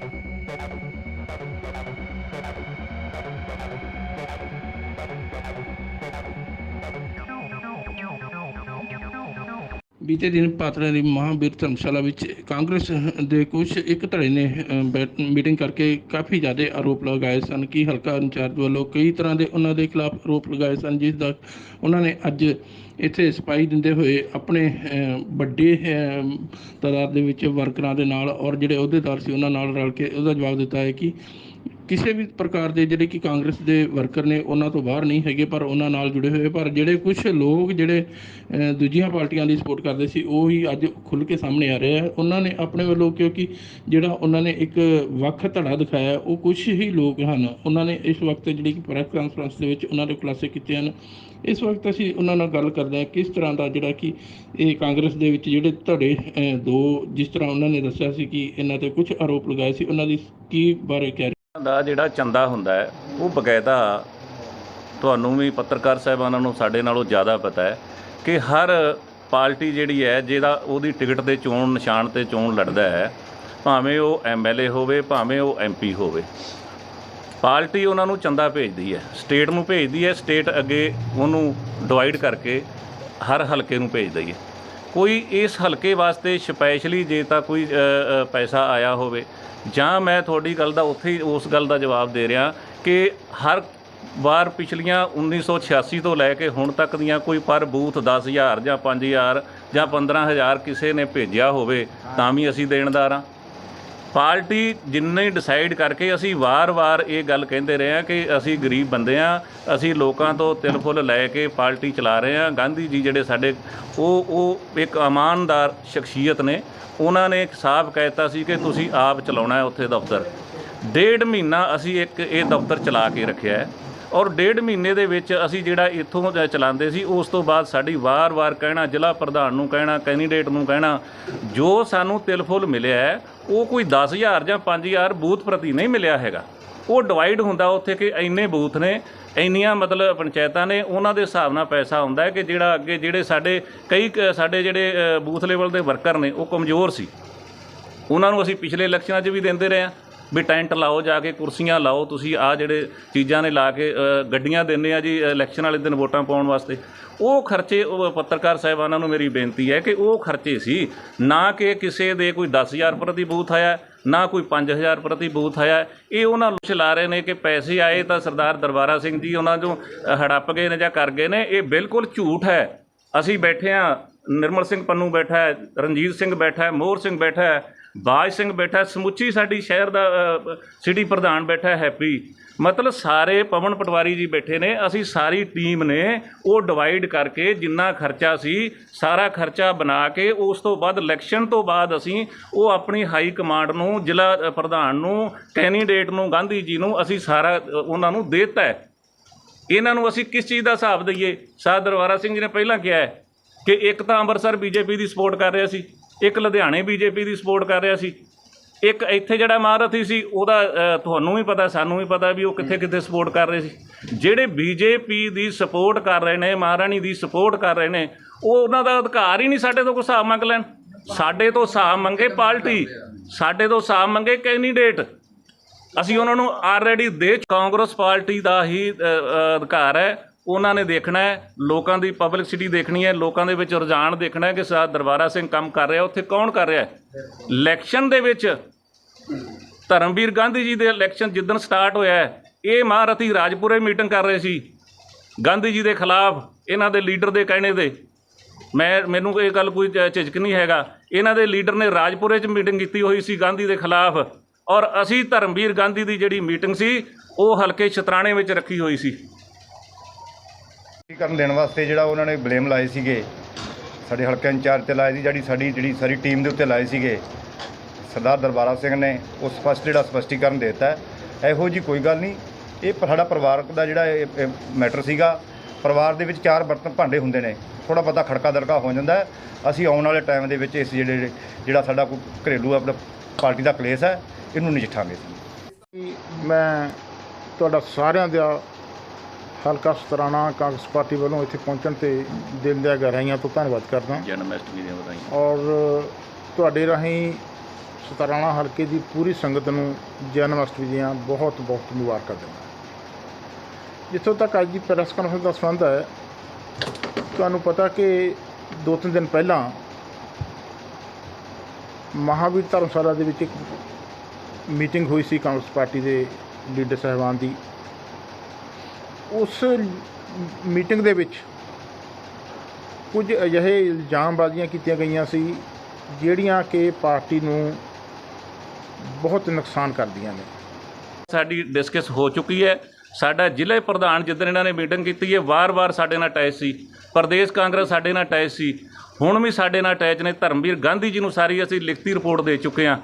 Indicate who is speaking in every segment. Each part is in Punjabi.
Speaker 1: Thank you. ਬੀਤੇ ਦਿਨ ਪਾਤੜਾ ਦੀ ਮਹਾਂਵੀਰ ਧਰਮਸ਼ਾਲਾ ਵਿੱਚ ਕਾਂਗਰਸ ਦੇ ਕੁਝ ਇੱਕ ਧੜੇ ਨੇ ਅ, ਮੀਟਿੰਗ ਕਰਕੇ ਕਾਫੀ ਜ਼ਿਆਦਾ ਆਰੋਪ ਲਗਾਏ ਸਨ ਕਿ ਹਲਕਾ ਇੰਚਾਰਜ ਵੱਲੋਂ ਕਈ ਤਰ੍ਹਾਂ ਦੇ ਉਹਨਾਂ ਦੇ ਖਿਲਾਫ ਆਰੋਪ ਲਗਾਏ ਸਨ ਜਿਸ ਦਾ ਉਹਨਾਂ ਨੇ ਅੱਜ ਇੱਥੇ ਸਪਾਈ ਦਿੰਦੇ ਹੋਏ ਆਪਣੇ ਅ, ਵੱਡੇ ਤਾਦਾਦ ਦੇ ਵਿੱਚ ਵਰਕਰਾਂ ਦੇ ਨਾਲ ਔਰ ਜਿਹੜੇ ਅਹੁਦੇਦਾਰ ਸੀ ਉਹਨਾਂ ਨਾਲ ਰਲ ਕੇ ਉਹਦਾ ਜਵਾਬ ਦਿੱਤਾ ਹੈ ਕਿ ਕਿਸੇ ਵੀ ਪ੍ਰਕਾਰ ਦੇ ਜਿਹੜੇ ਕਿ ਕਾਂਗਰਸ ਦੇ ਵਰਕਰ ਨੇ, ਉਹਨਾਂ ਤੋਂ ਬਾਹਰ ਨਹੀਂ ਹੈਗੇ, ਪਰ ਉਹਨਾਂ ਨਾਲ ਜੁੜੇ ਹੋਏ। ਪਰ ਜਿਹੜੇ ਕੁਝ ਲੋਕ ਜਿਹੜੇ ਦੂਜੀਆਂ ਪਾਰਟੀਆਂ ਦੀ ਸਪੋਰਟ ਕਰਦੇ ਸੀ, ਉਹ ਹੀ ਅੱਜ ਖੁੱਲ੍ਹ ਕੇ ਸਾਹਮਣੇ ਆ ਰਹੇ ਆ। ਉਹਨਾਂ ਨੇ ਆਪਣੇ ਵੱਲੋਂ, ਕਿਉਂਕਿ ਜਿਹੜਾ ਉਹਨਾਂ ਨੇ ਇੱਕ ਵੱਖ ਧੜਾ ਦਿਖਾਇਆ, ਉਹ ਕੁਝ ਹੀ ਲੋਕ ਹਨ। ਉਹਨਾਂ ਨੇ ਇਸ ਵਕਤ ਜਿਹੜੀ ਕਿ ਪ੍ਰੈਸ ਕਾਨਫਰੰਸ ਦੇ ਵਿੱਚ ਉਹਨਾਂ ਦੇ ਖੁਲਾਸੇ ਕੀਤੇ ਹਨ। ਇਸ ਵਕਤ ਅਸੀਂ ਉਹਨਾਂ ਨਾਲ ਗੱਲ ਕਰਦੇ ਹਾਂ, ਕਿਸ ਤਰ੍ਹਾਂ ਦਾ ਜਿਹੜਾ ਕਿ ਇਹ ਕਾਂਗਰਸ ਦੇ ਵਿੱਚ ਜਿਹੜੇ ਧੜੇ ਦੋ, ਜਿਸ ਤਰ੍ਹਾਂ ਉਹਨਾਂ ਨੇ ਦੱਸਿਆ ਸੀ ਕਿ ਇਹਨਾਂ ਤੇ ਕੁਝ ਆਰੋਪ ਲਗਾਏ ਸੀ, ਉਹਨਾਂ ਦੀ ਕੀ ਬਾਰੇ ਕਹਿ
Speaker 2: ਦਾ ਜਿਹੜਾ ਚੰਦਾ ਹੁੰਦਾ ਹੈ, ਉਹ ਬਕਾਇਦਾ ਤੁਹਾਨੂੰ ਵੀ ਪੱਤਰਕਾਰ ਸਾਹਿਬਾਨਾਂ ਨੂੰ ਸਾਡੇ ਨਾਲੋਂ ਜ਼ਿਆਦਾ ਪਤਾ ਹੈ ਕਿ ਹਰ ਪਾਰਟੀ ਜਿਹੜੀ ਹੈ, ਜਿਹਦਾ ਉਹਦੀ ਟਿਕਟ ਦੇ ਚੋਣ, ਨਿਸ਼ਾਨ ਤੇ ਚੋਣ ਲੜਦਾ ਹੈ, ਭਾਵੇਂ ਉਹ ਐਮਐਲਏ ਹੋਵੇ, ਭਾਵੇਂ ਉਹ ਐਮਪੀ ਹੋਵੇ, ਪਾਰਟੀ ਉਹਨਾਂ ਨੂੰ ਚੰਦਾ ਭੇਜਦੀ ਹੈ, ਸਟੇਟ ਨੂੰ ਭੇਜਦੀ ਹੈ, ਸਟੇਟ ਅੱਗੇ ਉਹਨੂੰ ਡਿਵਾਈਡ ਕਰਕੇ ਹਰ ਹਲਕੇ ਨੂੰ ਭੇਜਦੀ ਹੈ। ਕੋਈ ਇਸ ਹਲਕੇ ਵਾਸਤੇ ਸਪੈਸ਼ਲੀ ਜੇ ਤਾਂ ਕੋਈ ਪੈਸਾ ਆਇਆ ਹੋਵੇ, ਜਾਂ ਮੈਂ ਤੁਹਾਡੀ ਗੱਲ ਦਾ ਉੱਥੇ ਹੀ ਉਸ ਗੱਲ ਦਾ ਜਵਾਬ ਦੇ ਰਿਹਾ ਕਿ ਹਰ ਵਾਰ ਪਿਛਲੀਆਂ 1986 ਤੋਂ ਲੈ ਕੇ ਹੁਣ ਤੱਕ ਦੀਆਂ ਕੋਈ ਪਰ ਬੂਥ 10000 ਜਾਂ 5000 ਜਾਂ 15000 ਕਿਸੇ ਨੇ ਭੇਜਿਆ ਹੋਵੇ, ਤਾਂ ਵੀ ਅਸੀਂ ਦੇਣਦਾਰ ਹਾਂ। ਪਾਰਟੀ ਜਿੰਨੇ ਡਿਸਾਈਡ ਕਰਕੇ ਅਸੀਂ ਵਾਰ-ਵਾਰ ਇਹ ਗੱਲ ਕਹਿੰਦੇ ਰਹੇ ਹਾਂ ਕਿ ਅਸੀਂ ਗਰੀਬ ਬੰਦੇ ਆ ਅਸੀਂ ਲੋਕਾਂ ਤੋਂ ਤਿਲ ਫੁੱਲ ਲੈ ਕੇ ਪਾਰਟੀ ਚਲਾ ਰਹੇ ਹਾਂ। ਗਾਂਧੀ ਜੀ ਜਿਹੜੇ ਸਾਡੇ, ਉਹ ਉਹ ਇੱਕ ਇਮਾਨਦਾਰ ਸ਼ਖਸੀਅਤ ਨੇ। ਉਹਨਾਂ ਨੇ ਇੱਕ ਸਾਫ਼ ਕਹਿਤਾ ਸੀ ਕਿ ਤੁਸੀਂ ਆਪ ਚਲਾਉਣਾ ਹੈ ਉੱਥੇ ਦਫ਼ਤਰ। ਡੇਢ ਮਹੀਨਾ ਅਸੀਂ ਇੱਕ ਇਹ ਦਫ਼ਤਰ ਚਲਾ ਕੇ ਰੱਖਿਆ ਹੈ। ਔਰ ਡੇਢ ਮਹੀਨੇ ਦੇ ਵਿੱਚ ਅਸੀਂ ਜਿਹੜਾ ਇੱਥੋਂ ਚਲਾਉਂਦੇ ਸੀ, ਉਸ ਤੋਂ ਬਾਅਦ ਸਾਡੀ ਵਾਰ-ਵਾਰ ਕਹਿਣਾ, ਜ਼ਿਲ੍ਹਾ ਪ੍ਰਧਾਨ ਨੂੰ ਕਹਿਣਾ, ਕੈਂਡੀਡੇਟ ਨੂੰ ਕਹਿਣਾ, ਜੋ ਸਾਨੂੰ ਤਿਲ ਫੁੱਲ ਮਿਲਿਆ ਹੈ ਉਹ ਕੋਈ 10000 ਜਾਂ 5000 ਬੂਥ ਪ੍ਰਤੀ ਨਹੀਂ ਮਿਲਿਆ ਹੈਗਾ। ਉਹ ਡਿਵਾਈਡ ਹੁੰਦਾ ਉੱਥੇ ਕਿ ਇੰਨੇ ਬੂਥ ਨੇ, ਇੰਨੀਆਂ ਮਤਲਬ ਪੰਚਾਇਤਾਂ ਨੇ, ਉਹਨਾਂ ਦੇ ਹਿਸਾਬ ਨਾਲ ਪੈਸਾ ਹੁੰਦਾ ਹੈ ਕਿ ਜਿਹੜਾ ਅੱਗੇ ਜਿਹੜੇ ਸਾਡੇ ਕਈ ਕ- ਸਾਡੇ ਜਿਹੜੇ ਬੂਥ ਲੈਵਲ ਦੇ ਵਰਕਰ ਨੇ, ਉਹ ਕਮਜ਼ੋਰ ਸੀ। ਉਹਨਾਂ ਨੂੰ ਅਸੀਂ ਪਿਛਲੇ ਇਲੈਕਸ਼ਨਾਂ 'ਚ ਵੀ ਦਿੰਦੇ ਰਹੇ ਹਾਂ। ਵੀ ਟੈਂਟ ਲਾਓ, ਜਾ ਕੇ ਕੁਰਸੀਆਂ ਲਾਓ, ਤੁਸੀਂ ਆ ਜਿਹੜੇ ਚੀਜ਼ਾਂ ਨੇ ਲਾ ਕੇ ਗੱਡੀਆਂ ਦਿੰਦੇ ਆ ਜੀ, ਇਲੈਕਸ਼ਨ ਵਾਲੇ ਦਿਨ ਵੋਟਾਂ ਪਾਉਣ ਵਾਸਤੇ। ਉਹ ਖਰਚੇ, ਉਹ ਪੱਤਰਕਾਰ ਸਾਹਿਬਾਨਾਂ ਨੂੰ ਮੇਰੀ ਬੇਨਤੀ ਹੈ ਕਿ ਉਹ ਖਰਚੇ ਸੀ। ਨਾ ਕਿ ਕਿਸੇ ਦੇ ਕੋਈ 10000 ਪ੍ਰਤੀ ਬੂਥ ਆਇਆ, ਨਾ ਕੋਈ 5000 ਪ੍ਰਤੀ ਬੂਥ ਆਇਆ। ਇਹ ਉਹਨਾਂ ਨੂੰ ਚਲਾ ਰਹੇ ਨੇ ਕਿ ਪੈਸੇ ਆਏ ਤਾਂ ਸਰਦਾਰ ਦਰਬਾਰਾ ਸਿੰਘ ਜੀ ਉਹਨਾਂ ਤੋਂ ਹੜੱਪ ਗਏ ਨੇ ਜਾਂ ਕਰ ਗਏ ਨੇ। ਇਹ ਬਿਲਕੁਲ ਝੂਠ ਹੈ। ਅਸੀਂ ਬੈਠੇ ਹਾਂ, ਨਿਰਮਲ ਸਿੰਘ ਪੰਨੂ ਬੈਠਾ ਹੈ, ਰਣਜੀਤ ਸਿੰਘ ਬੈਠਾ ਹੈ, ਮੋਹਰ ਸਿੰਘ ਬੈਠਾ ਹੈ। ਬਾਜ ਸਿੰਘ ਬੈਠਾ, ਸਮੁੱਚੀ ਸਾਡੀ ਸ਼ਹਿਰ ਦਾ ਸਿਟੀ ਪ੍ਰਧਾਨ ਬੈਠਾ, ਹੈਪੀ। ਮਤਲਬ ਸਾਰੇ ਪਵਨ ਪਟਵਾਰੀ ਜੀ ਬੈਠੇ ਨੇ, ਅਸੀਂ ਸਾਰੀ ਟੀਮ ਨੇ ਉਹ ਡਿਵਾਈਡ ਕਰਕੇ ਜਿੰਨਾ ਖਰਚਾ ਸੀ, ਸਾਰਾ ਖਰਚਾ ਬਣਾ ਕੇ ਉਸ ਤੋਂ ਬਾਅਦ ਇਲੈਕਸ਼ਨ ਤੋਂ ਬਾਅਦ ਅਸੀਂ ਉਹ ਆਪਣੀ ਹਾਈ ਕਮਾਂਡ ਨੂੰ, ਜ਼ਿਲ੍ਹਾ ਪ੍ਰਧਾਨ ਨੂੰ ਕੈਂਡੀਡੇਟ ਨੂੰ, ਗਾਂਧੀ ਜੀ ਨੂੰ ਅਸੀਂ ਸਾਰਾ ਉਹਨਾਂ ਨੂੰ ਦੇ ਦਿੱਤਾ ਹੈ। ਇਹਨਾਂ ਨੂੰ ਅਸੀਂ ਕਿਸ ਚੀਜ਼ ਦਾ ਹਿਸਾਬ ਦਈਏ? ਸਾਹ ਦਰਬਾਰਾ ਸਿੰਘ ਜੀ ਨੇ ਪਹਿਲਾਂ ਕਿਹਾ ਕਿ ਇੱਕ ਤਾਂ ਅੰਮ੍ਰਿਤਸਰ ਬੀਜੇਪੀ ਦੀ ਸਪੋਰਟ ਕਰ ਰਿਹਾ ਸੀ। ਇੱਕ ਲੁਧਿਆਣੇ ਬੀਜੇਪੀ ਦੀ ਸਪੋਰਟ ਕਰ ਰਿਹਾ ਸੀ। ਇੱਕ ਇੱਥੇ ਜਿਹੜਾ ਮਹਾਰਥੀ ਸੀ, ਉਹਦਾ ਤੁਹਾਨੂੰ ਵੀ ਪਤਾ, ਸਾਨੂੰ ਵੀ ਪਤਾ ਵੀ ਉਹ ਕਿੱਥੇ ਕਿੱਥੇ ਸਪੋਰਟ ਕਰ ਰਹੇ ਸੀ। ਜਿਹੜੇ ਬੀਜੇਪੀ ਦੀ ਸਪੋਰਟ ਕਰ ਰਹੇ ਨੇ, ਮਹਾਰਾਣੀ ਦੀ ਸਪੋਰਟ ਕਰ ਰਹੇ ਨੇ, ਉਹ ਉਹਨਾਂ ਦਾ ਅਧਿਕਾਰ ਹੀ ਨਹੀਂ ਸਾਡੇ ਤੋਂ ਕੋਈ ਹਿਸਾਬ ਮੰਗ ਲੈਣ। ਸਾਡੇ ਤੋਂ ਹਿਸਾਬ ਮੰਗੇ ਪਾਰਟੀ, ਸਾਡੇ ਤੋਂ ਹਿਸਾਬ ਮੰਗੇ ਕੈਂਡੀਡੇਟ ਅਸੀਂ ਉਹਨਾਂ ਨੂੰ ਆਲਰੇਡੀ ਦੇ ਕਾਂਗਰਸ ਪਾਰਟੀ ਦਾ ਹੀ ਅਧਿਕਾਰ ਹੈ। ਉਹਨਾਂ ਨੇ ਦੇਖਣਾ ਹੈ, ਲੋਕਾਂ ਦੀ ਪਬਲਿਸਿਟੀ ਦੇਖਣੀ ਹੈ, ਲੋਕਾਂ ਦੇ ਵਿੱਚ ਰੁਝਾਨ ਦੇਖਣਾ ਹੈ ਕਿ ਸਾ ਦਰਬਾਰਾ ਸਿੰਘ ਕੰਮ ਕਰ ਰਿਹਾ, ਉੱਥੇ ਕੌਣ ਕਰ ਰਿਹਾ ਹੈ? ਇਲੈਕਸ਼ਨ ਦੇ ਵਿੱਚ ਧਰਮਵੀਰ ਗਾਂਧੀ ਜੀ ਦੇ ਇਲੈਕਸ਼ਨ ਜਿੱਦਣ ਸਟਾਰਟ ਹੋਇਆ ਹੈ, ਇਹ ਮਹਾਰਥੀ ਰਾਜਪੁਰੇ ਮੀਟਿੰਗ ਕਰ ਰਹੇ ਸੀ। ਗਾਂਧੀ ਜੀ ਦੇ ਖਿਲਾਫ, ਇਹਨਾਂ ਦੇ ਲੀਡਰ ਦੇ ਕਹਿਣੇ ਦੇ ਮੈਂ, ਮੈਨੂੰ ਇਹ ਗੱਲ ਕੋਈ ਝ- ਝਿਜਕ ਨਹੀਂ ਹੈਗਾ। ਇਹਨਾਂ ਦੇ ਲੀਡਰ ਨੇ ਰਾਜਪੁਰੇ 'ਚ ਮੀਟਿੰਗ ਕੀਤੀ ਹੋਈ ਸੀ ਗਾਂਧੀ ਦੇ ਖਿਲਾਫ। ਔਰ ਅਸੀਂ ਧਰਮਵੀਰ ਗਾਂਧੀ ਦੀ ਜਿਹੜੀ ਮੀਟਿੰਗ ਸੀ, ਉਹ ਹਲਕੇ ਛਤਰਾਣੇ ਵਿੱਚ ਰੱਖੀ ਹੋਈ ਸੀ।
Speaker 3: ਕਰਨ ਦੇਣ ਵਾਸਤੇ ਜਿਹੜਾ ਉਹਨਾਂ ਨੇ ਬਲੇਮ ਲਾਏ ਸੀਗੇ, ਸਾਡੇ ਹਲਕਾ ਇੰਚਾਰਜ ਤੇ ਲਾਏ ਸੀ, ਜਿਹੜੀ ਸਾਡੀ, ਜਿਹੜੀ ਸਾਰੀ ਟੀਮ ਦੇ ਉੱਤੇ ਲਾਏ ਸੀਗੇ, ਸਰਦਾਰ ਦਰਬਾਰਾ ਸਿੰਘ ਨੇ ਉਹ ਸਪਸ਼ਟ ਜਿਹੜਾ ਸਪਸ਼ਟੀਕਰਨ ਦੇ ਦਿੱਤਾ ਇਹੋ ਜੀ ਕੋਈ ਗੱਲ ਨਹੀਂ, ਇਹ ਸਾਡਾ ਪਰਿਵਾਰਕ ਦਾ ਜਿਹੜਾ ਮੈਟਰ ਸੀਗਾ। ਪਰਿਵਾਰ ਦੇ ਵਿੱਚ ਚਾਰ ਬਰਤਨ ਭਾਂਡੇ ਹੁੰਦੇ ਨੇ ਥੋੜਾ ਬਹੁਤਾ ਖੜਕਾ ਦੜਕਾ ਹੋ ਜਾਂਦਾ ਅਸੀਂ ਆਉਣ ਵਾਲੇ ਟਾਈਮ ਦੇ ਵਿੱਚ ਇਸ ਜਿਹੜੇ, ਜਿਹੜਾ ਸਾਡਾ ਕੋਈ ਘਰੇਲੂ ਆਪਣਾ ਪਾਰਟੀ ਦਾ ਕਲੇਸ਼ ਹੈ, ਇਹਨੂੰ ਨਜਿੱਠਾਂਗੇ।
Speaker 4: ਮੈਂ ਤੁਹਾਡਾ ਸਾਰਿਆਂ ਦਾ ਹਲਕਾ ਸਤਰਾਣਾ ਕਾਂਗਰਸ ਪਾਰਟੀ ਵੱਲੋਂ ਇੱਥੇ ਪਹੁੰਚਣ ਤੇ ਦਿਲ ਦੀਆਂ ਗਹਿਰਾਈਆਂ ਤੋਂ ਧੰਨਵਾਦ ਕਰਦਾ।
Speaker 2: ਜਨਮ ਅਸ਼ਟਮੀ ਦੀਆਂ ਵਧਾਈਆਂ।
Speaker 4: ਔਰ ਤੁਹਾਡੇ ਰਾਹੀਂ ਸਤਰਾਣਾ ਹਲਕੇ ਦੀ ਪੂਰੀ ਸੰਗਤ ਨੂੰ ਜਨਮ ਅਸ਼ਟਮੀ ਦੀਆਂ ਬਹੁਤ ਬਹੁਤ ਮੁਬਾਰਕਾਂ ਦਿੰਦਾ। ਜਿੱਥੋਂ ਤੱਕ ਅੱਜ ਦੀ ਪ੍ਰੈਸ ਕਾਨਫਰੰਸ ਦਾ ਸੰਬੰਧ ਹੈ ਤੁਹਾਨੂੰ ਪਤਾ ਕਿ ਦੋ ਤਿੰਨ ਦਿਨ ਪਹਿਲਾਂ ਮਹਾਵੀਰ ਧਰਮਸ਼ਾਲਾ ਦੇ ਵਿੱਚ ਇੱਕ ਮੀਟਿੰਗ ਹੋਈ ਸੀ ਕਾਂਗਰਸ ਪਾਰਟੀ ਦੇ ਲੀਡਰ ਸਾਹਿਬਾਨ ਦੀ। ਉਸ ਮੀਟਿੰਗ ਦੇ ਵਿੱਚ ਕੁਝ ਅਜਿਹੇ ਇਲਜ਼ਾਮਬਾਜ਼ੀਆਂ ਕੀਤੀਆਂ ਗਈਆਂ ਸੀ, ਜਿਹੜੀਆਂ ਕਿ ਪਾਰਟੀ ਨੂੰ ਬਹੁਤ ਨੁਕਸਾਨ ਕਰਦੀਆਂ ਨੇ।
Speaker 2: ਸਾਡੀ ਡਿਸਕਸ ਹੋ ਚੁੱਕੀ ਹੈ। ਸਾਡਾ ਜ਼ਿਲ੍ਹੇ ਪ੍ਰਧਾਨ ਜਿੱਦਣ ਇਹਨਾਂ ਨੇ ਮੀਟਿੰਗ ਕੀਤੀ ਹੈ, ਵਾਰ-ਵਾਰ ਸਾਡੇ ਨਾਲ ਅਟੈਚ ਸੀ। ਪ੍ਰਦੇਸ਼ ਕਾਂਗਰਸ ਸਾਡੇ ਨਾਲ ਅਟੈਚ ਸੀ। ਹੁਣ ਵੀ ਸਾਡੇ ਨਾਲ ਅਟੈਚ ਨੇ। ਧਰਮਵੀਰ ਗਾਂਧੀ ਜੀ ਨੂੰ ਸਾਰੀ ਅਸੀਂ ਲਿਖਤੀ ਰਿਪੋਰਟ ਦੇ ਚੁੱਕੇ ਹਾਂ।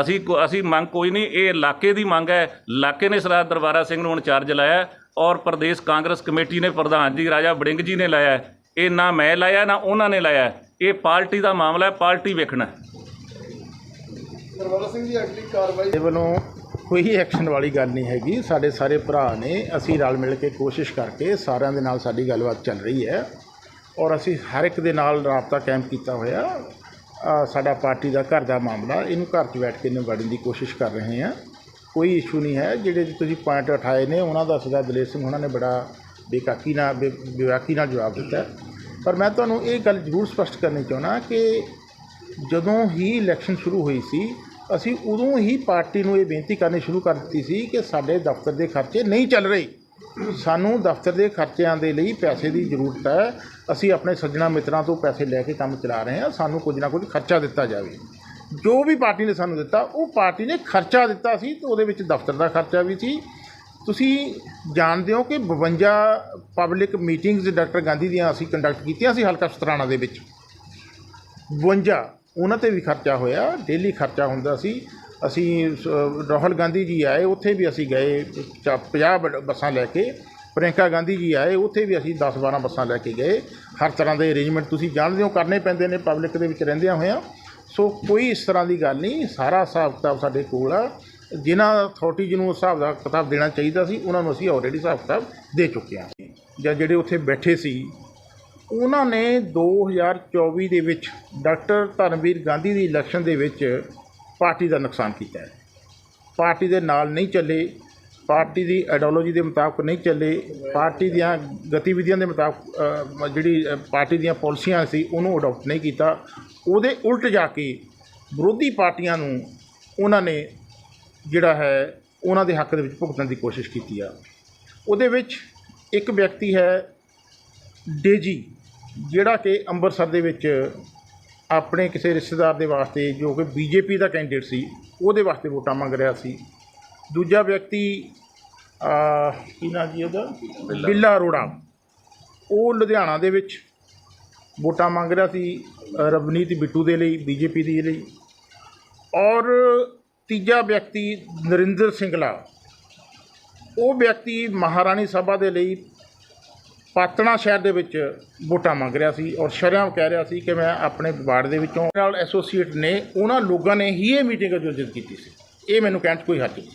Speaker 2: ਅਸੀਂ ਕੋ- ਅਸੀਂ ਮੰਗ ਕੋਈ ਨਹੀਂ, ਇਹ ਇਲਾਕੇ ਦੀ ਮੰਗ ਹੈ। ਇਲਾਕੇ ਨੇ ਸਰਦਾਰ ਦਰਬਾਰਾ ਸਿੰਘ ਨੂੰ ਹੁਣ ਚਾਰਜ ਲਾਇਆ। ਔਰ ਪ੍ਰਦੇਸ਼ ਕਾਂਗਰਸ ਕਮੇਟੀ ਨੇ ਪ੍ਰਧਾਨ ਜੀ ਰਾਜਾ ਵੜਿੰਗ ਜੀ ਨੇ ਲਾਇਆ ਇਹ ਨਾ ਮੈਂ ਲਾਇਆ ਨਾ ਉਹਨਾਂ ਨੇ ਲਾਇਆ। ਇਹ ਪਾਰਟੀ ਦਾ ਮਾਮਲਾ ਹੈ ਪਾਰਟੀ ਵੇਖਣਾ ਹੈ।
Speaker 4: ਦੇ ਵੱਲੋਂ ਕੋਈ ਐਕਸ਼ਨ ਵਾਲੀ ਗੱਲ ਨਹੀਂ ਹੈਗੀ ਸਾਡੇ ਸਾਰੇ ਭਰਾ ਨੇ ਅਸੀਂ ਰਲ ਮਿਲ ਕੇ ਕੋਸ਼ਿਸ਼ ਕਰਕੇ ਸਾਰਿਆਂ ਦੇ ਨਾਲ ਸਾਡੀ ਗੱਲਬਾਤ ਚੱਲ ਰਹੀ ਹੈ ਔਰ ਅਸੀਂ ਹਰ ਇੱਕ ਦੇ ਨਾਲ ਰਾਬਤਾ ਕਾਇਮ ਕੀਤਾ ਹੋਇਆ ਸਾਡਾ ਪਾਰਟੀ ਦਾ ਘਰ ਦਾ ਮਾਮਲਾ ਇਹਨੂੰ ਘਰ 'ਚ ਬੈਠ ਕੇ ਨਿਬੜਨ ਦੀ ਕੋਸ਼ਿਸ਼ ਕਰ ਰਹੇ ਹਾਂ ਕੋਈ ਇਸ਼ੂ ਨਹੀਂ ਹੈ। ਜਿਹੜੇ ਤੁਸੀਂ ਪੁਆਇੰਟ ਉਠਾਏ ਨੇ, ਉਹਨਾਂ ਦਾ ਸਦਾ ਦਲੇਰ ਸਿੰਘ ਉਹਨਾਂ ਨੇ ਬੜਾ ਬੇਕਾਕੀ ਨਾਲ, ਬੇ- ਬੇਬਾਕੀ ਨਾਲ ਜਵਾਬ ਦਿੱਤਾ। ਪਰ ਮੈਂ ਤੁਹਾਨੂੰ ਇਹ ਗੱਲ ਜ਼ਰੂਰ ਸਪਸ਼ਟ ਕਰਨੀ ਚਾਹੁੰਦਾ ਕਿ ਜਦੋਂ ਹੀ ਇਲੈਕਸ਼ਨ ਸ਼ੁਰੂ ਹੋਈ ਸੀ, ਅਸੀਂ ਉਦੋਂ ਹੀ ਪਾਰਟੀ ਨੂੰ ਇਹ ਬੇਨਤੀ ਕਰਨੀ ਸ਼ੁਰੂ ਕਰ ਦਿੱਤੀ ਸੀ ਕਿ ਸਾਡੇ ਦਫ਼ਤਰ ਦੇ ਖਰਚੇ ਨਹੀਂ ਚੱਲ ਰਹੇ। ਸਾਨੂੰ ਦਫ਼ਤਰ ਦੇ ਖਰਚਿਆਂ ਦੇ ਲਈ ਪੈਸੇ ਦੀ ਜ਼ਰੂਰਤ ਹੈ। ਅਸੀਂ ਆਪਣੇ ਸੱਜਣਾ ਮਿੱਤਰਾਂ ਤੋਂ ਪੈਸੇ ਲੈ ਕੇ ਕੰਮ ਚਲਾ ਰਹੇ ਹਾਂ। ਸਾਨੂੰ ਕੁਝ ਨਾ ਕੁਝ ਖਰਚਾ ਦਿੱਤਾ ਜਾਵੇ। ਜੋ ਵੀ ਪਾਰਟੀ ਨੇ ਸਾਨੂੰ ਦਿੱਤਾ, ਉਹ ਪਾਰਟੀ ਨੇ ਖਰਚਾ ਦਿੱਤਾ ਸੀ ਤੇ ਉਹਦੇ ਵਿੱਚ ਦਫ਼ਤਰ ਦਾ ਖਰਚਾ ਵੀ ਸੀ। ਤੁਸੀਂ ਜਾਣਦੇ ਹੋ ਕਿ 52 ਪਬਲਿਕ ਮੀਟਿੰਗਸ ਡਾਕਟਰ ਗਾਂਧੀ ਦੀਆਂ ਅਸੀਂ ਕੰਡਕਟ ਕੀਤੀਆਂ ਸੀ ਹਲਕਾ ਸਤਰਾਣਾ ਦੇ ਵਿੱਚ। 52 ਉਹਨਾਂ ਤੇ ਵੀ ਖਰਚਾ ਹੋਇਆ ਡੇਲੀ ਖਰਚਾ ਹੁੰਦਾ ਸੀ। ਅਸੀਂ ਸ- ਰਾਹੁਲ ਗਾਂਧੀ ਜੀ ਆਏ, ਉੱਥੇ ਵੀ ਅਸੀਂ ਗਏ 50 ਬੱਸਾਂ ਲੈ ਕੇ। ਪ੍ਰਿੰਕਾ ਗਾਂਧੀ ਜੀ ਆਏ, ਉੱਥੇ ਵੀ ਅਸੀਂ 10 12 ਬੱਸਾਂ ਲੈ ਕੇ ਗਏ। ਹਰ ਤਰ੍ਹਾਂ ਦੇ ਅਰੇਂਜਮੈਂਟ ਤੁਸੀਂ ਜਾਣਦੇ ਹੋ, ਕਰਨੇ ਪੈਂਦੇ ਨੇ ਪਬਲਿਕ ਦੇ ਵਿੱਚ ਰਹਿੰਦਿਆਂ ਹੋਇਆਂ। ਸੋ ਕੋਈ ਇਸ ਤਰ੍ਹਾਂ ਦੀ ਗੱਲ ਨਹੀਂ, ਸਾਰਾ ਹਿਸਾਬ ਕਿਤਾਬ ਸਾਡੇ ਕੋਲ ਆ। ਜਿਨ੍ਹਾਂ ਅਥਾਰਟੀ ਜਿਹਨੂੰ ਹਿਸਾਬ ਦਾ ਕਿਤਾਬ ਦੇਣਾ ਚਾਹੀਦਾ ਸੀ, ਉਹਨਾਂ ਨੂੰ ਅਸੀਂ ਆਲਰੇਡੀ ਹਿਸਾਬ ਕਿਤਾਬ ਦੇ ਚੁੱਕੇ ਹਾਂ ਜਾਂ ਜਿਹੜੇ ਉੱਥੇ ਬੈਠੇ ਸੀ, ਉਹਨਾਂ ਨੇ 2024 ਦੇ ਵਿੱਚ ਡਾਕਟਰ ਧਰਮਵੀਰ ਗਾਂਧੀ ਦੀ ਇਲੈਕਸ਼ਨ ਦੇ ਵਿੱਚ ਪਾਰਟੀ ਦਾ ਨੁਕਸਾਨ ਕੀਤਾ ਹੈ। ਪਾਰਟੀ ਦੇ ਨਾਲ ਨਹੀਂ ਚੱਲੇ, ਪਾਰਟੀ ਦੀ ਆਈਡੀਓਲੋਜੀ ਦੇ ਮੁਤਾਬਕ ਨਹੀਂ ਚੱਲੇ, ਪਾਰਟੀ ਦੀਆਂ ਗਤੀਵਿਧੀਆਂ ਦੇ ਮੁਤਾਬਕ ਜਿਹੜੀ ਪਾਰਟੀ ਦੀਆਂ ਪਾਲਿਸੀਆਂ ਸੀ, ਉਹਨੂੰ ਅਡਾਪਟ ਨਹੀਂ ਕੀਤਾ। ਉਹਦੇ ਉਲਟ ਜਾ ਕੇ ਵਿਰੋਧੀ ਪਾਰਟੀਆਂ ਨੂੰ ਉਹਨਾਂ ਨੇ ਜਿਹੜਾ ਹੈ ਉਹਨਾਂ ਦੇ ਹੱਕ ਦੇ ਵਿੱਚ ਭੁਗਤਣ ਦੀ ਕੋਸ਼ਿਸ਼ ਕੀਤੀ ਆ। ਉਹਦੇ ਵਿੱਚ ਇੱਕ ਵਿਅਕਤੀ ਹੈ ਡੇਜੀ, ਜਿਹੜਾ ਕਿ ਅੰਮ੍ਰਿਤਸਰ ਦੇ ਵਿੱਚ ਆਪਣੇ ਕਿਸੇ ਰਿਸ਼ਤੇਦਾਰ ਦੇ ਵਾਸਤੇ ਜੋ ਕਿ ਬੀਜੇਪੀ ਦਾ ਕੈਂਡੀਡੇਟ ਸੀ, ਉਹਦੇ ਵਾਸਤੇ ਵੋਟਾਂ ਮੰਗ ਰਿਹਾ ਸੀ। ਦੂਜਾ ਵਿਅਕਤੀ ਆ ਕੀ ਨਾਂ ਜੀ ਉਹਦਾ? ਬਿੱਲਾ ਅਰੋੜਾ। ਉਹ ਲੁਧਿਆਣਾ ਦੇ ਵਿੱਚ ਵੋਟਾਂ ਮੰਗ ਰਿਹਾ ਸੀ ਰਵਨੀਤ ਬਿੱਟੂ ਦੇ ਲਈ, ਬੀਜੇਪੀ ਦੇ ਲਈ। ਔਰ ਤੀਜਾ ਵਿਅਕਤੀ ਨਰਿੰਦਰ ਸਿੰਗਲਾ। ਉਹ ਵਿਅਕਤੀ ਮਹਾਰਾਣੀ ਸਭਾ ਦੇ ਲਈ ਪਾਤਣਾ ਸ਼ਹਿਰ ਦੇ ਵਿੱਚ ਵੋਟਾਂ ਮੰਗ ਰਿਹਾ ਸੀ ਔਰ ਸ਼ਰਮ ਕਹਿ ਰਿਹਾ ਸੀ ਕਿ ਮੈਂ ਆਪਣੇ ਵਾਰਡ ਦੇ ਵਿੱਚੋਂ ਨਾਲ ਐਸੋਸੀਏਟ ਨੇ, ਉਹਨਾਂ ਲੋਕਾਂ ਨੇ ਹੀ ਇਹ ਮੀਟਿੰਗ ਆਯੋਜਿਤ ਕੀਤੀ ਸੀ। ਇਹ ਮੈਨੂੰ ਕਹਿਣ 'ਚ ਕੋਈ ਹਰਜ ਨਹੀਂ।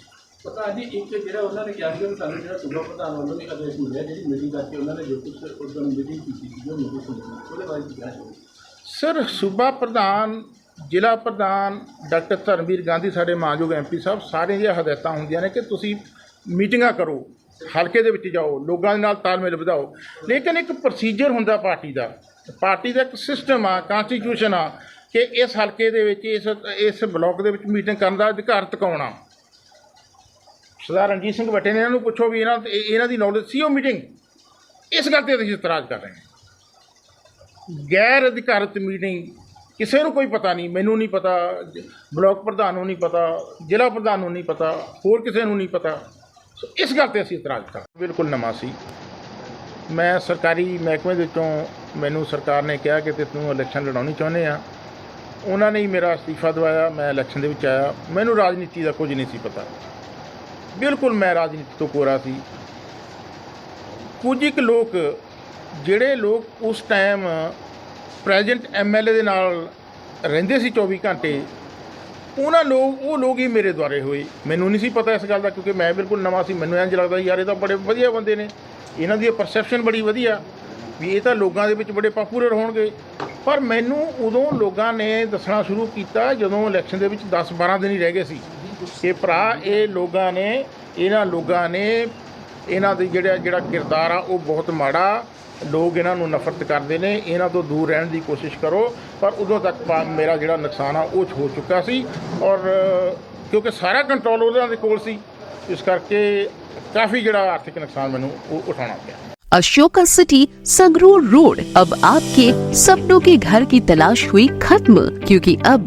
Speaker 1: ਪਤਾ ਜੀ ਇੱਕ ਜਿਹੜਾ ਉਹਨਾਂ ਨੇ ਕਿਹਾ ਕਿ ਸਾਨੂੰ ਜਿਹੜਾ ਸੂਬਾ ਪ੍ਰਧਾਨ ਵੱਲੋਂ ਵੀ ਆਦੇਸ਼ ਮਿਲਿਆ ਜਿਹੜੀ ਮੀਟਿੰਗ ਕਰਕੇ ਉਹਨਾਂ ਨੇ ਜੋ ਕੁਝ ਉਸ ਦਿਨ ਮੀਟਿੰਗ ਕੀਤੀ ਸੀ, ਉਹ ਮੀਟਿੰਗ ਸੁਣੀ ਉਹਦੇ ਬਾਰੇ ਕੀ ਕਹਿਣਾ
Speaker 4: ਸਰ, ਸੂਬਾ ਪ੍ਰਧਾਨ, ਜ਼ਿਲ੍ਹਾ ਪ੍ਰਧਾਨ, ਡਾਕਟਰ ਧਰਮਵੀਰ ਗਾਂਧੀ, ਸਾਡੇ ਮਾਨਯੋਗ ਐਮਪੀ ਸਾਹਿਬ, ਸਾਰੀਆਂ ਦੀਆਂ ਹਦਾਇਤਾਂ ਹੁੰਦੀਆਂ ਨੇ ਕਿ ਤੁਸੀਂ ਮੀਟਿੰਗਾਂ ਕਰੋ, ਹਲਕੇ ਦੇ ਵਿੱਚ ਜਾਓ, ਲੋਕਾਂ ਦੇ ਨਾਲ ਤਾਲਮੇਲ ਵਧਾਓ। ਲੇਕਿਨ ਇੱਕ ਪ੍ਰੋਸੀਜਰ ਹੁੰਦਾ ਪਾਰਟੀ ਦਾ। ਪਾਰਟੀ ਦਾ ਇੱਕ ਸਿਸਟਮ ਆ ਕਨਸਟੀਟਿਊਸ਼ਨ ਆ, ਕਿ ਇਸ ਹਲਕੇ ਦੇ ਵਿੱਚ, ਇਸ ਇਸ ਬਲਾਕ ਦੇ ਵਿੱਚ ਮੀਟਿੰਗ ਕਰਨ ਦਾ ਅਧਿਕਾਰ ਤਕਾਉਣਾ ਸਰਦਾਰ ਰਣਜੀਤ ਸਿੰਘ ਬੱਟੇ ਨੇ ਇਹਨਾਂ ਨੂੰ ਪੁੱਛੋ ਵੀ ਇਹਨਾਂ ਇਹ- ਇਹਨਾਂ ਦੀ ਨੌਲੇਜ ਸੀ ਉਹ ਮੀਟਿੰਗ ਇਸ ਗੱਲ ਤੇ ਅਸੀਂ ਇਤਰਾਜ਼ ਕਰ ਰਹੇ ਹਾਂ। ਗੈਰ ਅਧਿਕਾਰਤ ਮੀਟਿੰਗ ਕਿਸੇ ਨੂੰ ਕੋਈ ਪਤਾ ਨਹੀਂ, ਮੈਨੂੰ ਨਹੀਂ ਪਤਾ ਜ- ਬਲਾਕ ਪ੍ਰਧਾਨ ਨੂੰ ਨਹੀਂ ਪਤਾ, ਜ਼ਿਲ੍ਹਾ ਪ੍ਰਧਾਨ ਨੂੰ ਨਹੀਂ ਪਤਾ, ਹੋਰ ਕਿਸੇ ਨੂੰ ਨਹੀਂ ਪਤਾ। ਸੋ ਇਸ ਗੱਲ ਤੇ ਅਸੀਂ ਇਤਰਾਜ਼ ਕਰ ਬਿਲਕੁਲ ਨਵਾਂ ਸੀ ਮੈਂ ਸਰਕਾਰੀ ਮਹਿਕਮੇ ਦੇ ਵਿੱਚੋਂ ਮੈਨੂੰ ਸਰਕਾਰ ਨੇ ਕਿਹਾ ਕਿ ਤੇ ਤੂੰ ਇਲੈਕਸ਼ਨ ਲੜਾਉਣੀ ਚਾਹੁੰਦੇ ਆ। ਉਹਨਾਂ ਨੇ ਹੀ ਮੇਰਾ ਅਸਤੀਫਾ ਦਵਾਇਆ, ਮੈਂ ਇਲੈਕਸ਼ਨ ਦੇ ਵਿੱਚ ਆਇਆ। ਮੈਨੂੰ ਰਾਜਨੀਤੀ ਦਾ ਕੁਝ ਨਹੀਂ ਸੀ ਪਤਾ। ਬਿਲਕੁਲ ਮੈਂ ਰਾਜਨੀਤੀ ਤੋਂ ਕੋਰਾ ਸੀ। ਕੁਝ ਇੱਕ ਲੋਕ, ਜਿਹੜੇ ਲੋਕ ਉਸ ਟਾਈਮ ਪ੍ਰੈਜ਼ੈਂਟ ਐਮਐਲਏ ਦੇ ਨਾਲ ਰਹਿੰਦੇ ਸੀ 24 ਘੰਟੇ, ਉਹਨਾਂ ਲੋਕ, ਉਹ ਲੋਕ ਹੀ ਮੇਰੇ ਦੁਆਰੇ ਹੋਏ। ਮੈਨੂੰ ਨਹੀਂ ਸੀ ਪਤਾ ਇਸ ਗੱਲ ਦਾ, ਕਿਉਂਕਿ ਮੈਂ ਬਿਲਕੁਲ ਨਵਾਂ ਸੀ। ਮੈਨੂੰ ਇੰਝ ਲੱਗਦਾ ਯਾਰ ਇਹ ਤਾਂ ਬੜੇ ਵਧੀਆ ਬੰਦੇ ਨੇ। ਇਹਨਾਂ ਦੀ ਪਰਸੈਪਸ਼ਨ ਬੜੀ ਵਧੀਆ, ਵੀ ਇਹ ਤਾਂ ਲੋਕਾਂ ਦੇ ਵਿੱਚ ਬੜੇ ਪਪੂਲਰ ਹੋਣਗੇ। ਪਰ ਮੈਨੂੰ ਉਦੋਂ ਲੋਕਾਂ ਨੇ ਦੱਸਣਾ ਸ਼ੁਰੂ ਕੀਤਾ, ਜਦੋਂ ਇਲੈਕਸ਼ਨ ਦੇ ਵਿੱਚ 10 12 ਦਿਨ ਹੀ ਰਹਿ ਗਏ ਸੀ। ਕਿ ਭਰਾ ਇਹ ਲੋਕਾਂ ਨੇ ਇਹਨਾਂ ਲੋਕਾਂ ਨੇ ਇਹਨਾਂ ਦੀ ਜਿਹੜਾ ਜਿਹੜਾ ਕਿਰਦਾਰ ਆ ਉਹ ਬਹੁਤ ਮਾੜਾ ਲੋਕ ਇਹਨਾਂ ਨੂੰ ਨਫ਼ਰਤ ਕਰਦੇ ਨੇ ਇਹਨਾਂ ਤੋਂ ਦੂਰ ਰਹਿਣ ਦੀ ਕੋਸ਼ਿਸ਼ ਕਰੋ ਪਰ ਉਦੋਂ ਤੱਕ ਪਾ- ਮੇਰਾ ਜਿਹੜਾ ਨੁਕਸਾਨ ਆ ਉਹ ਹੋ ਚੁੱਕਾ ਸੀ ਔਰ ਅ, ਕਿਉਂਕਿ ਸਾਰਾ ਕੰਟਰੋਲ ਉਹਨਾਂ ਦੇ ਕੋਲ ਸੀ ਇਸ ਕਰਕੇ ਕਾਫੀ ਜਿਹੜਾ ਆਰਥਿਕ ਨੁਕਸਾਨ ਮੈਨੂੰ ਉਹ ਉਠਾਉਣਾ ਪਿਆ
Speaker 5: अशोका सिटी संगरूर रोड अब आपके सपनों के घर की तलाश हुई खत्म क्योंकि अब